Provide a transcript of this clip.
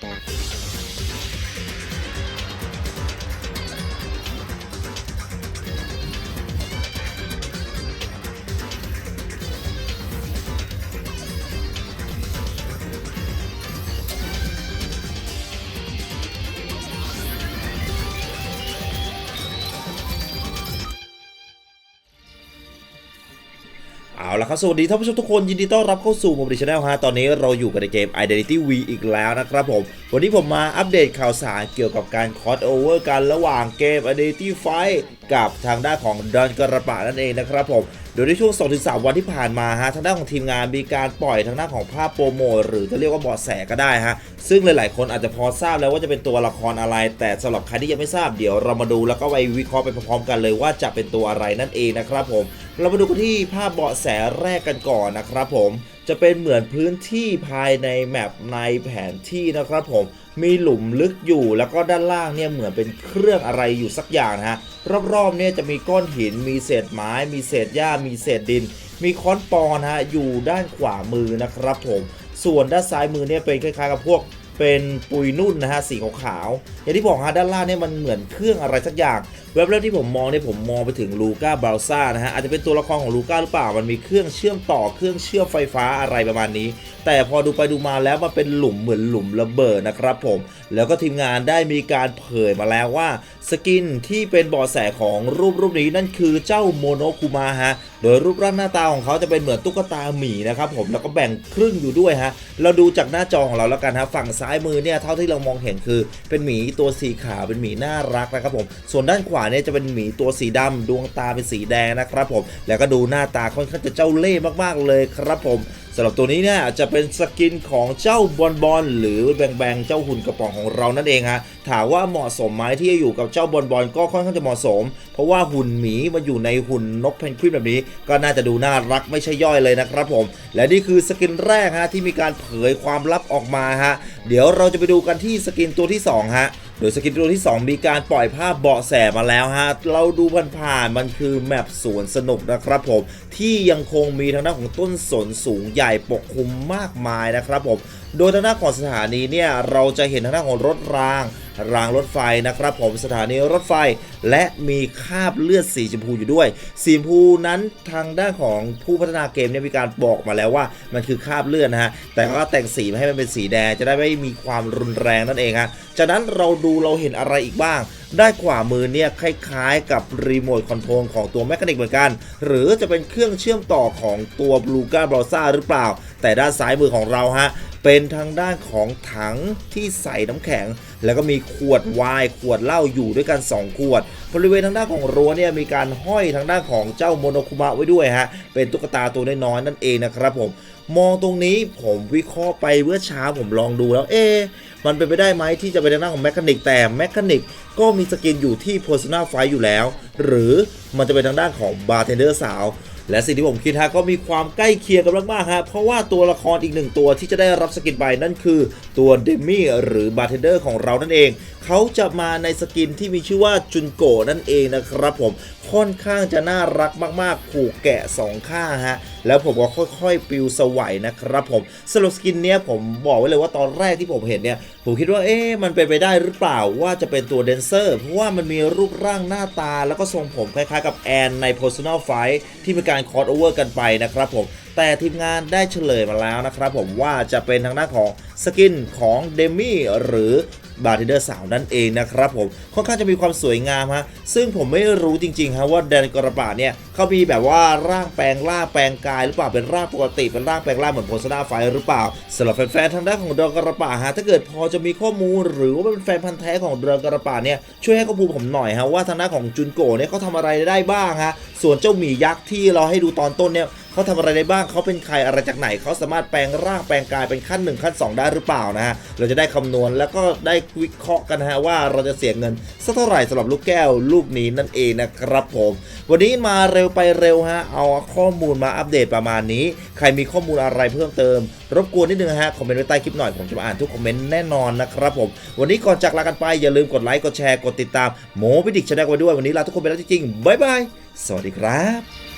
back. เอาละครับ สวัสดีท่านผู้ชมทุกคนยินดีต้อนรับเข้าสู่ม o บิชแนลฮะตอนนี้เราอยู่กันในเกม Identity V อีกแล้วนะครับผม วันนี้ผมมาอัปเดตข่าวสารเกี่ยวกับการคอสโอเวอร์กันระหว่างเกม Identity Fight กับทางด้านของดอนกระปะนั่นเองนะครับผม ดยในช่วง 2-3 วันที่ผ่านมาฮะทางด้านของทีมงานมีการปล่อยทางด้านของภาพโปรโมทหรือจะเรียกว่าเบาะแสก็ได้ฮะซึ่งหลาย ๆ คนอาจจะพอทราบแล้วว่าจะเป็นตัวละครอะไร แต่สำหรับใครที่ยังไม่ทราบเดี๋ยวเรามาดูแล้วก็ไปวิเคราะห์ไปพร้อมๆกันเลยว่าจะเป็นตัวอะไรนั่นเองนะครับผม เรามาดูกันที่ภาพเบาะแสแรกกันก่อนนะครับผมจะเป็นเหมือนพื้นที่ภายในแมปในแผนที่นะครับผมมีหลุมลึกอยู่แล้วก็ด้านล่างเนี่ยเหมือนเป็นเครื่องอะไรอยู่สักอย่างนะฮะรอบๆเนี่ยจะมีก้อนหิน มีเศษไม้ มีเศษหญ้า มีเศษดิน มีค้อนปอนฮะอยู่ด้านขวามือนะครับผมส่วนด้านซ้ายมือเนี่ยเป็นคล้ายๆกับพวก เป็นปุยนุ่นนะฮะสีขาวๆอย่างที่บอกฮะด้านล่างเนี่ยมันเหมือนเครื่องอะไรสักอย่างเว็บแรกที่ผมมองเนี่ยผมมองไปถึงลูก้าบราซ่านะฮะอาจจะเป็นตัวละครของลูก้าหรือเปล่ามันมีเครื่องเชื่อมต่อเครื่องเชื่อมไฟฟ้าอะไรประมาณนี้ แต่พอดูไปดูมาแล้วมันเป็นหลุมเหมือนหลุมระเบิดนะครับผมแล้วก็ทีมงานได้มีการเผยมาแล้วว่าสกินที่เป็นบาะแสของรูปรูปนี้นั่นคือเจ้าโมโนคุมาฮะ โดยรูปร่างหน้าตาของเขาจะเป็นเหมือนตุ๊กตาหมีนะครับผม แล้วก็แบ่งครึ่งอยู่ด้วยฮะ เราดูจากหน้าจอของเราแล้วกันฮะ ฝั่งซ้ายมือเนี่ยเท่าที่เรามองเห็นคือเป็นหมีตัวสีขาวเป็นหมีน่ารักนะครับผม ส่วนด้านขวาเนี่ยจะเป็นหมีตัวสีดำดวงตาเป็นสีแดงนะครับผม แล้วก็ดูหน้าตาค่อนข้างจะเจ้าเล่ห์มากๆเลยครับผม สำหรับตัวนี้เนี่ยจะเป็นสกินของเจ้าบอลบอลหรือแบงแบงเจ้าหุ่นกระป๋องของเรานั่นเองฮะถามว่าเหมาะสมไหมที่จะอยู่กับเจ้าบอลบอลก็ค่อนข้างจะเหมาะสม เพราะว่าหุ่นหมีมาอยู่ในหุ่นนกเพนกวินแบบนี้ ก็น่าจะดูน่ารักไม่ใช่ย่อยเลยนะครับผม และนี่คือสกินแรกฮะที่มีการเผยความลับออกมาฮะเดี๋ยวเราจะไปดูกันที่สกินตัวที่สองฮะ โดยสกินตัวที่ 2 มีการปล่อยภาพเบาะแสมาแล้วฮะ เราดูผ่านๆมันคือแมปสวนสนุกนะครับผม ที่ยังคงมีทางด้านของต้นสนสูงใหญ่ปกคลุมมากมายนะครับผม โดยทางด้านของสถานีเนี่ย เราจะเห็นทางด้านของรถราง รางรถไฟนะครับผมสถานีรถไฟ และมีคาบเลือดสีชมพูอยู่ด้วย สีชมพูนั้นทางด้านของผู้พัฒนาเกมเนี่ยมีการบอกมาแล้วว่า มันคือคาบเลือดนะฮะแต่ก็แต่งสีมาให้มันเป็นสีแดงจะได้ไม่มีความรุนแรงนั่นเองฮะจากนั้นเราดูเราเห็นอะไรอีกบ้างด้านขวามือเนี่ยคล้ายๆกับรีโมทคอนโทรลของตัวแมคานิกเหมือนกัน หรือจะเป็นเครื่องเชื่อมต่อของตัวบลูก้าบรอซ่าหรือเปล่า แต่ด้านซ้ายมือของเราฮะ เป็นทางด้านของถังที่ใส่น้ำแข็ง แล้วก็มีขวดไวน์ขวดเหล้าอยู่ด้วยกัน 2 ขวด บริเวณทางด้านของรั้วเนี่ยมีการห้อยทางด้านของเจ้าโมโนคุมะไว้ด้วยฮะเป็นตุ๊กตาตัวน้อยๆนั่นเองนะครับผมมองตรงนี้ผมวิเคราะห์ไปเมื่อเช้าผมลองดูแล้วเอ๊มันเป็นไปได้ไหมที่จะเป็นทางด้านของแมคานิกแต่แมคานิกก็มีสกินอยู่ที่ Personal f i อยู่แล้ว หรือมันจะเป็นทางด้านของบาร์เทนเดอร์สาว และสิ่งที่ผมคิดฮะก็มีความใกล้เคียงกันมากๆฮะเพราะว่าตัวละครอีกหนึ่งตัวที่จะได้รับสกินไปนั่นคือตัวเดมี่หรือบาร์เทนเดอร์ของเรานั่นเอง เขาจะมาในสกินที่มีชื่อว่าจุนโกนั่นเองนะครับผมค่อนข้างจะน่ารักมากๆ ผูกแกะสองข้างฮะ แล้วผมก็ค่อยๆปลิวสวัยนะครับผมสำหรับสกินเนี้ยผมบอกไว้เลยว่าตอนแรกที่ผมเห็นเนี่ย ผมคิดว่าเอ๊ะมันเป็นไปได้หรือเปล่าว่าจะเป็นตัวเดนเซอร์ เพราะว่ามันมีรูปร่างหน้าตาแล้วก็ทรงผมคล้ายๆ กับแอนใน Personal Fight ที่มีการคอร์ดโอเวอร์กันไปนะครับผมแต่ทีมงานได้เฉลยมาแล้วนะครับผมว่าจะเป็นทางด้านของสกินของเดมี่หรือ บาร์เทนเดอร์สาวนั่นเองนะครับผมค่อนข้างจะมีความสวยงามฮะซึ่งผมไม่รู้จริงๆฮะว่าแดนกระปาเนี่ยเขามีแบบว่าร่างแปลงร่างแปลงกายหรือเปล่าเป็นร่างปกติเป็นร่างแปลงร่างเหมือนโพสนาไฟหรือเปล่าสำหรับแฟนๆทางด้านของดอนกระปาฮะถ้าเกิดพอจะมีข้อมูล หรือว่าเป็นแฟนพันธ์แท้ของดอนกระปาเนี่ยช่วยให้ข้อมูลผมหน่อยฮะว่าทางด้านของจุนโกะเนี่ยเขาทำอะไรได้บ้างฮะส่วนเจ้าหมียักษ์ที่เราให้ดูตอนต้นเนี่ย เขาทำอะไรได้บ้างเขาเป็นใครอะไรจากไหนเขาสามารถแปลงร่างแปลงกายเป็นขั้น 1 ขั้น 2 ได้หรือเปล่านะฮะเราจะได้คำนวณแล้วก็ได้วิเคราะห์กันนะฮะว่าเราจะเสียเงินสักเท่าไหร่สำหรับลูกแก้วลูกนี้นั่นเองนะครับผมวันนี้มาเร็วไปเร็วฮะเอาข้อมูลมาอัปเดตประมาณนี้ ใครมีข้อมูลอะไรเพิ่มเติม รบกวนนิดนึงฮะคอมเมนต์ไว้ใต้คลิปหน่อยผมจะมาอ่านทุกคอมเมนต์แน่นอนนะครับผมวันนี้ก่อนจากลากันไปอย่าลืมกดไลค์กดแชร์กดติดตามโมพิดิกชาแนลไว้ด้วยวันนี้ลาทุกคนไปแล้วจริงๆบ๊ายบายสวัสดีครับ